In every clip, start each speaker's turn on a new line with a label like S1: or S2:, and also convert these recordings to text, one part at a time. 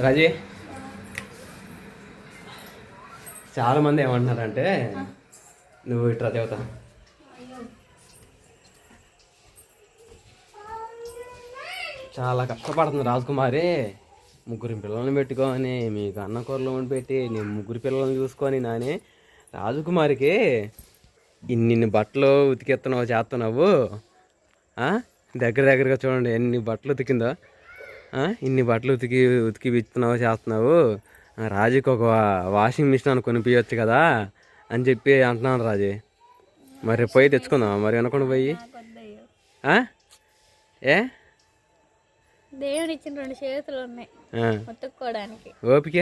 S1: రాజీ. చాలా మంది ఏమంటున్నారంటే నువ్వు ఇట్లా చదువుతా చాలా కష్టపడుతుంది రాజకుమారి. ముగ్గురు పిల్లల్ని పెట్టుకొని మీకు అన్న కూరలు వండి పెట్టి నేను ముగ్గురు పిల్లల్ని చూసుకొని నాని. రాజకుమారికి ఇన్ని బట్టలు ఉతికెత్తున్నావు చేస్తున్నావు దగ్గర దగ్గరగా చూడండి ఎన్ని బట్టలు ఉతికిందో. ఇన్ని బట్టలు ఉతికి ఉతికి ఇస్తున్నావు చేస్తున్నావు? రాజుకి ఒక వాషింగ్ మిషన్ అని కొనిపించచ్చు కదా అని చెప్పి అంటున్నాను రాజు. మరి పోయి తెచ్చుకుందాం మరి అనుకోండి పోయి? ఏ?
S2: దేవుడు ఇచ్చిన రెండు చేతులు ఉన్నాయి. ఉతుక్కోవడానికి
S1: ఓపిక?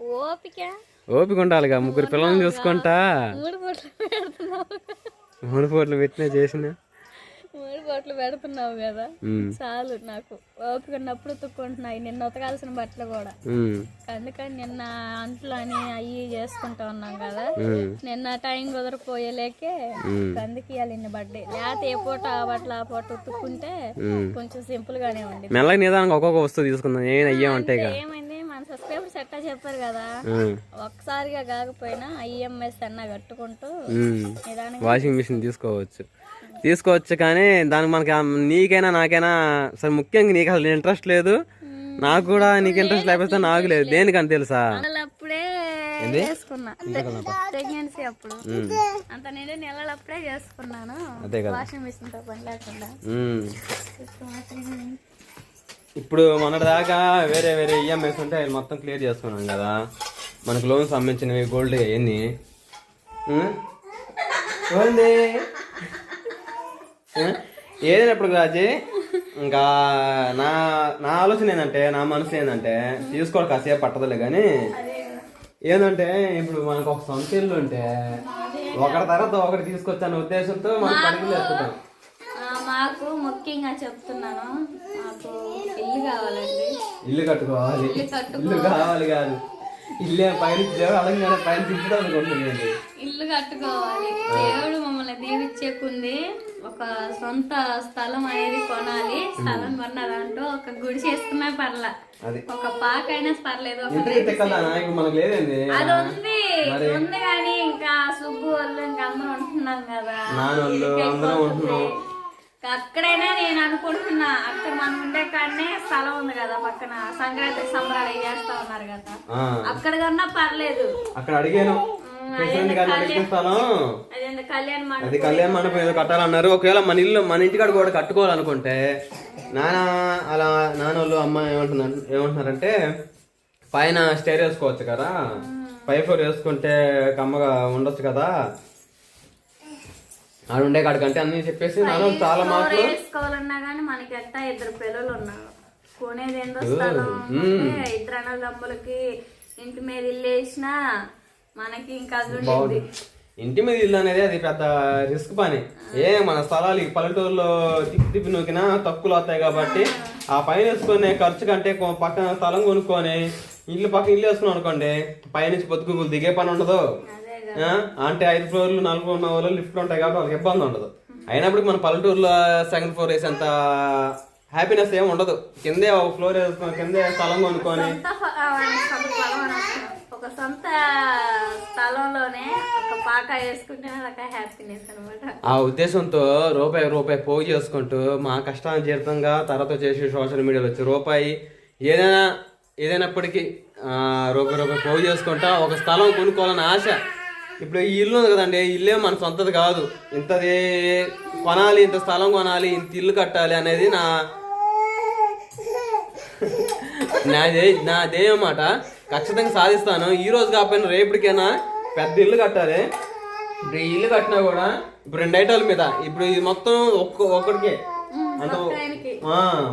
S2: ఓపిక?
S1: ఓపిక ఉండాలిగా ముగ్గురు పిల్లల్ని చూసుకుంటా.
S2: మూడు పూట్లు పెడుతున్నావు.
S1: మూడు పూటలు పెట్టినా చేసిన.
S2: మూడు పూట్లు పెడుతున్నావు కదా. చాలు నాకు. ఓపిక ఉన్నప్పుడు ఉతుక్కుంటున్నాయి. నిన్న ఉతకాల్సిన బట్టలు కూడా. అందుకని నిన్న అంట్లు అని అవి చేసుకుంటా ఉన్నాం కదా. నిన్న టైం కుదరపోయేలేకే అందుకే ఇవ్వాలి ఇన్ని బడ్డే లేకపోతే ఏ పూట ఆ బట్టలు ఆ పూట ఉతుక్కుంటే. కొంచెం సింపుల్ గానే ఉంది
S1: మెల్లగా నిదానంగా ఒక్కొక్క వస్తువు తీసుకుందాం. ఏం అయ్యే ఉంటాయిగా.
S2: ఏమైంది? మన సబ్స్క్రైబర్స్ ఎట్టా చెప్పారు కదా. ఒక్కసారిగా కాకపోయినా ఐఎంఎస్ అన్న కట్టుకుంటూ
S1: వాషింగ్ మిషన్ తీసుకోవచ్చు. తీసుకోవచ్చు కానీ దానికి మనకి నీకైనా నాకైనా సరే ముఖ్యంగా నీకు అసలు ఇంట్రెస్ట్ లేదు. నాకు కూడా నీకు ఇంట్రెస్ట్ లేకపోతే నాకు లేదు. దేనికని తెలుసా?
S2: నెలలు అప్పుడే చేసుకున్నా. ప్రెగ్నెన్సీ అప్పుడు. అంత నేను నెలలు అప్పుడే చేసుకున్నాను.
S1: అదే కదా.
S2: వాషింగ్ మిషన్తో పని లేకుండా.
S1: ఉమ్. ఇప్పుడు మొన్నటిదాకా వేరే వేరే ఈఎంఐస్ ఉంటే అవి మొత్తం క్లియర్ చేసుకున్నాం కదా. మనకు లోన్ సంబంధించినవి గోల్డ్ ఉంది ఏదైనా ఇప్పుడు రాజీ ఇంకా నా నా ఆలోచన ఏంటంటే నా మనసు ఏంటంటే తీసుకోవడం కాసేపు పట్టదులే కానీ ఏంటంటే ఇప్పుడు మనకు ఒక సొంత ఇల్లు ఉంటే ఒకటి తర్వాత ఒకటి తీసుకొచ్చనే ఉద్దేశంతో మనం వేసుకుంటాం
S2: ఆ, మాకు ముఖ్యంగా చెప్తున్నాను మాకు ఇల్లు కావాలండి.
S1: ఇల్లు కట్టుకోవాలి.
S2: ఇల్లు కట్టుకో
S1: ఇల్లు కావాలి కాదు. ఇల్లే పైన అడగగానే పైన
S2: ఇల్లు కట్టుకోవాలి. దేవుడు మమ్మల్ని దీవిచ్చేకుంది ఒక సొంత స్థలం అనేది కొనాలి. స్థలం కొన్నారంటూ ఒక గుడి చేసుకున్నా పర్లా. ఒక పాక అయినా పర్లేదు అది ఉంది. ఉంది కానీ ఇంకా సుబ్బు వాళ్ళు ఇంకా అందరూ ఉంటున్నాం కదా. అక్కడైనా నేను అనుకుంటున్నా అక్కడ మనం ఉండే కాడనే స్థలం ఉంది కదా పక్కన. సంక్రాంతి సంబరాలు చేస్తా ఉన్నారు కదా. అక్కడ కన్నా పర్లేదు.
S1: అక్కడ అడిగాను. అది కళ్యాణ మండపం ఏదో కట్టాలన్నారు. ఒకవేళ మన ఇల్లు మన ఇంటికాడ కూడా కట్టుకోవాలనుకుంటే నాన్న అలా నాన్నోళ్ళు అమ్మ ఏమంటున్నారు ఏమంటున్నారంటే పైన స్టేర్ వేసుకోవచ్చు కదా. పై ఫ్లోర్ వేసుకుంటే కమ్మగా ఉండొచ్చు కదా. ఆడ ఉండే కాడికంటే అన్ని చెప్పేసి నాన్న చాలా మాటలు
S2: వేసుకోవాలన్నా కానీ మనకి ఎట్టా ఇద్దరు పిల్లలు ఉన్నారు? కొనేది ఏందో ఇద్దరు అన్నదమ్ములకి ఇంటి మీద ఇల్లు వేసినా మనకి ఇంకా అది
S1: ఇంటి మీద ఇల్లు అనేది అది పెద్ద రిస్క్ పని. ఏ మన స్థలాలు ఈ పల్లెటూరులో తిప్పి తిప్పి నూకినా తక్కువలు వస్తాయి కాబట్టి ఆ. పైన వేసుకునే ఖర్చు కంటే పక్కన స్థలం కొనుక్కొని ఇల్లు పక్కన ఇల్లు వేసుకున్నాం అనుకోండి పైనుంచి పొద్దుగులు దిగే పని ఉండదు. అంటే ఐదు ఫ్లోర్లు నాలుగు ఉన్న వాళ్ళు లిఫ్ట్ ఉంటాయి కాబట్టి వాళ్ళకి ఇబ్బంది ఉండదు. అయినప్పుడు మన పల్లెటూరులో సెకండ్ ఫ్లోర్ వేసేంత హ్యాపీనెస్ ఏమి ఉండదు. కిందే ఒక ఫ్లోర్ వేసుకొని కిందే స్థలం కొనుక్కొని.
S2: ఒక సొంత స్థలంలోనే ఒక పాక వేసుకుంటేనే ఒక హ్యాపీనెస్ అనమాట
S1: ఆ ఉద్దేశంతో రూపాయి రూపాయి పోగు చేసుకుంటూ మా కష్టాన్ని జీవితంగా తర్వాత చేసి సోషల్ మీడియాలో వచ్చి రూపాయి ఏదైనా ఏదైనప్పటికీ రూపాయి రూపాయి పోగు చేసుకుంటా ఒక స్థలం కొనుక్కోవాలని ఆశ. ఇప్పుడు ఈ ఇల్లు ఉంది కదండి ఇల్లే మన సొంతది కాదు. ఇంతది కొనాలి ఇంత స్థలం కొనాలి ఇంత ఇల్లు కట్టాలి అనేది నా నా దే నా ధ్యేయం మాట ఖచ్చితంగా సాధిస్తాను. ఈ రోజు కాకపోయినా రేపటికైనా పెద్ద ఇల్లు కట్టాలి. ఇప్పుడు ఈ ఇల్లు కట్టినా కూడా ఇప్పుడు రెండు ఐటాల మీద. ఇప్పుడు ఇది మొత్తం ఒక్క ఒక్కడికే అంటే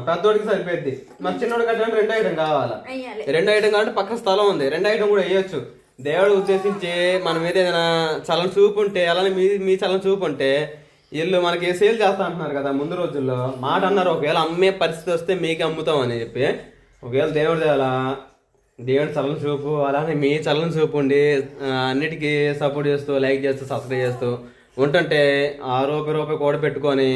S1: పెద్దోడికి సరిపోద్ది మరి చిన్నోడు కట్టాలంటే రెండు ఐటమ్ కావాలా? రెండు ఐటమ్ కాబట్టి పక్కన స్థలం ఉంది. రెండు ఐటమ్ కూడా వేయొచ్చు. దేవుడు ఉద్దేశించి మన మీద ఏదైనా చలన చూపు ఉంటే అలానే మీ మీ చలన చూపు ఉంటే వీళ్ళు మనకి సేల్ చేస్తా అంటున్నారు కదా ముందు రోజుల్లో. మాట అన్నారు ఒకవేళ అమ్మే పరిస్థితి వస్తే మీకు అమ్ముతాం అని చెప్పి. ఒకవేళ దేవుడు దేవాలా దేవుడి చలన చూపు అలానే మీ చల్లని చూపు ఉండి అన్నిటికీ సపోర్ట్ చేస్తూ లైక్ చేస్తూ సబ్స్క్రైబ్ చేస్తూ ఉంటుంటే ఆ రూపాయి రూపాయి కూడా పెట్టుకొని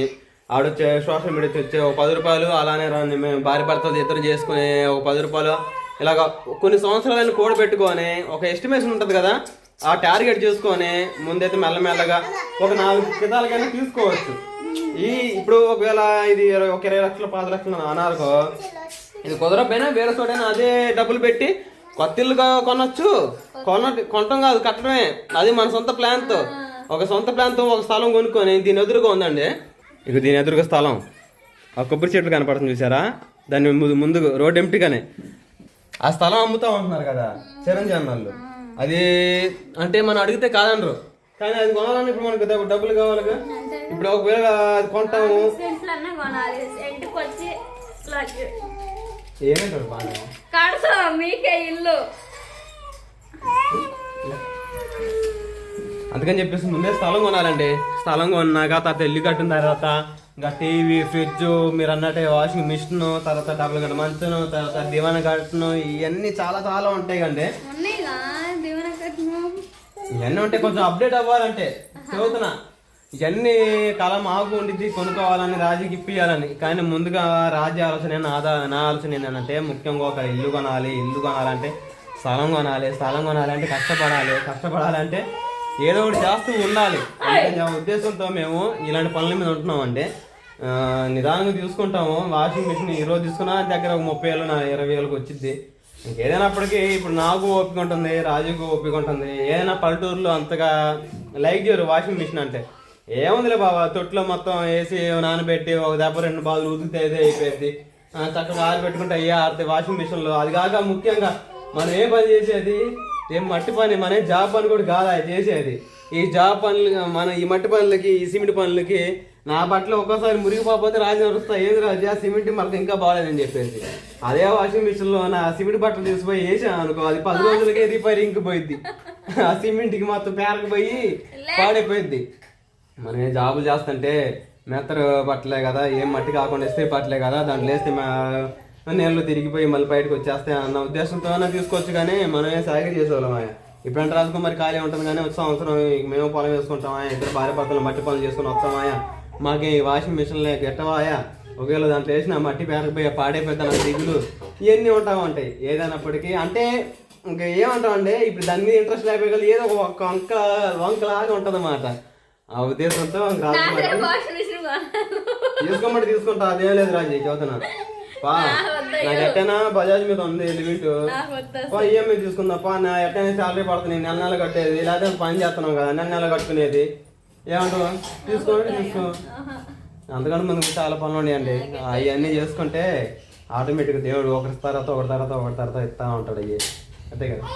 S1: ఆడొచ్చే సోషల్ మీడియా వచ్చే ఒక పది రూపాయలు అలానే మేము భార్య భర్త ఇద్దరు చేసుకునే ఒక పది రూపాయలు ఇలాగ కొన్ని సంవత్సరాలను కూడబెట్టుకొని ఒక ఎస్టిమేషన్ ఉంటుంది కదా ఆ టార్గెట్ చేసుకొని ముందైతే మెల్లమెల్లగా ఒక నాలుగు విధాలుగానే తీసుకోవచ్చు. ఈ ఇప్పుడు ఒకవేళ ఇది ఇరవై- ఒక ఇరవై లక్షలు పది లక్షలు అనాలకో ఇది కుదరపోయినా వేరే చోటైనా అదే డబ్బులు పెట్టి కొత్త ఇల్లు కొనొచ్చు. కొన కొనటం కాదు కట్టడమే. అది మన సొంత ప్లాన్తో. ఒక సొంత ప్లాన్తో ఒక స్థలం కొనుక్కొని దీని ఎదురుగా ఉందండి. ఇక దీని ఎదురుగా స్థలం. ఆ కొబ్బరి చెట్లు కనపడుతుంది చూసారా? దాన్ని ముందు ముందు రోడ్ ఎంటీగానే ఆ స్థలం అమ్ముతా ఉంటున్నారు కదా చిరంజీవి అన్నోళ్ళు అది అంటే మనం అడిగితే కాదనరు. కానీ అది కొనాలని ఇప్పుడు మనకు డబ్బు- డబ్బులు కావాలిగా ఇప్పుడు ఒకవేళ అది కొంటాము. ఏమంటారు బాగా?
S2: కడతా మీకే ఇల్లు.
S1: అందుకని చెప్పేసి ముందే స్థలం కొనాలండి. స్థలం కొన్నాక తర్వాత ఇల్లు కట్టిన తర్వాత ఇంకా టీవీ ఫ్రిడ్జ్ మీరు అన్నట్టే వాషింగ్ మిషన్ తర్వాత డబ్బులు గట్ట మంచం తర్వాత దివాన కట్టను ఇవన్నీ చాలా చాలా ఉంటాయి కండి ఇవన్నీ ఉంటే కొంచెం అప్డేట్ అవ్వాలంటే చదువుతున్నా. ఇవన్నీ కాలం ఆగు ఉండిద్ది కొనుక్కోవాలని రాజుకి ఇప్పియాలని. కానీ ముందుగా రాజ్య ఆలోచన ఆదా నా ఆలోచన ఏంటంటే ముఖ్యంగా ఒక ఇల్లు కొనాలి ఇల్లు కొనాలంటే స్థలం కొనాలి స్థలం కొనాలంటే కష్టపడాలి. కష్టపడాలంటే ఏదో ఒకటి చేస్తూ ఉండాలి. ఉద్దేశంతో మేము ఇలాంటి పనుల మీద ఉంటున్నాం అంటే నిదానంగా తీసుకుంటాము. వాషింగ్ మిషన్ ఈ రోజు తీసుకున్నా దగ్గర ఒక ముప్పై వేలు నా ఇరవై వేలకు వచ్చింది ఇంకేదైనప్పటికీ ఇప్పుడు నాకు ఓపిక ఉంటుంది రాజుకు ఓపిక ఉంటుంది. ఏదైనా పల్లెటూరులో అంతగా లైక్ చేయరు వాషింగ్ మిషన్ అంటే. ఏముందిలే బాబా తొట్లో మొత్తం వేసి నానబెట్టి ఒక దెబ్బ రెండు బాగా ఉదికితే అయితే అయిపోయింది. ఆ, చక్కగా ఆరబెట్టుకుంటే అయ్యే ఆడితే వాషింగ్ మిషన్లో. అది కాక ముఖ్యంగా మనం ఏ పని చేసేది? ఏం మట్టి పని? మన జాబ్ పని కూడా కాదు అది చేసేది? ఈ జాబ్ పనులు మన ఈ మట్టి పనులకి ఈ సిమెంట్ పనులకి నా బట్టలు ఒక్కోసారి మురిగిపోతే రాజు నడుస్తా ఏది రాజు ఆ సిమెంట్ మనకు ఇంకా బాగాలేదని చెప్పేసి. అదే వాషింగ్ మిషన్లో నా సిమెంట్ బట్టలు తీసుకుపోయి వేసాను అనుకో అది పది రోజులకే రిపేరింగ్ పోయిద్ది. ఆ సిమెంట్కి మొత్తం పేరకపోయి పాడైపోయింది మనం ఏ జాబులు చేస్తుంటే మెత్తరు బట్టలే కదా ఏం మట్టి కాకుండా ఇస్తే బట్టలే కదా దాంట్లో వేస్తే నీళ్ళు తిరిగిపోయి మళ్ళీ బయటకు వచ్చేస్తాయి అన్న ఉద్దేశంతో తీసుకోవచ్చు కానీ మనమే సాగరి చేసేవాళ్ళం ఆయన ఇప్పుడంటే రాజకుమారి ఖాళీ ఉంటుంది కానీ వచ్చే సంవత్సరం మేము పొలం వేసుకుంటామా ఇద్దరు భార్య భర్తలు మట్టి పనులు చేసుకుని వస్తామాయా మాకు ఈ వాషింగ్ మిషన్ లేక ఎట్టవాయా ఒకవేళ దాంట్లో వేసిన మట్టి పేరకపోయి పాడైపోతే నాకు దిగులు. ఇవన్నీ ఉంటా ఉంటాయి. ఏదైనప్పటికీ అంటే ఇంకా ఏమంటామంటే ఇప్పుడు దాని మీద ఇంట్రెస్ట్ లేకపోయి ఏదో ఒక వంక వంకలాగా ఉంటుంది ఆ ఉద్దేశంతో. తీసుకోమంటే తీసుకుంటా. అదేం లేదు రాజీ చదువుతున్నా. పా. నాకు ఎట్టైనా బజాజ్ మీద ఉంది లిమిట్. ఈఎంఐ తీసుకుందా. పా నా ఎట్టైనా శాలరీ పడుతుంది. నెల నెల కట్టేది. లేకపోతే పని చేస్తున్నాం కదా నెల నెల కట్టుకునేది. ఏమంటావు? తీసుకోండి తీసుకో. అంతకంటే మనకు చాలా పనులు ఉన్నాయండి అవన్నీ చేసుకుంటే ఆటోమేటిక్గా దేవుడు ఒకరి తర్వాత ఒకరి తర్వాత ఒకరి తర్వాత ఇస్తా ఉంటాడు అయ్యి. అంతే కదా?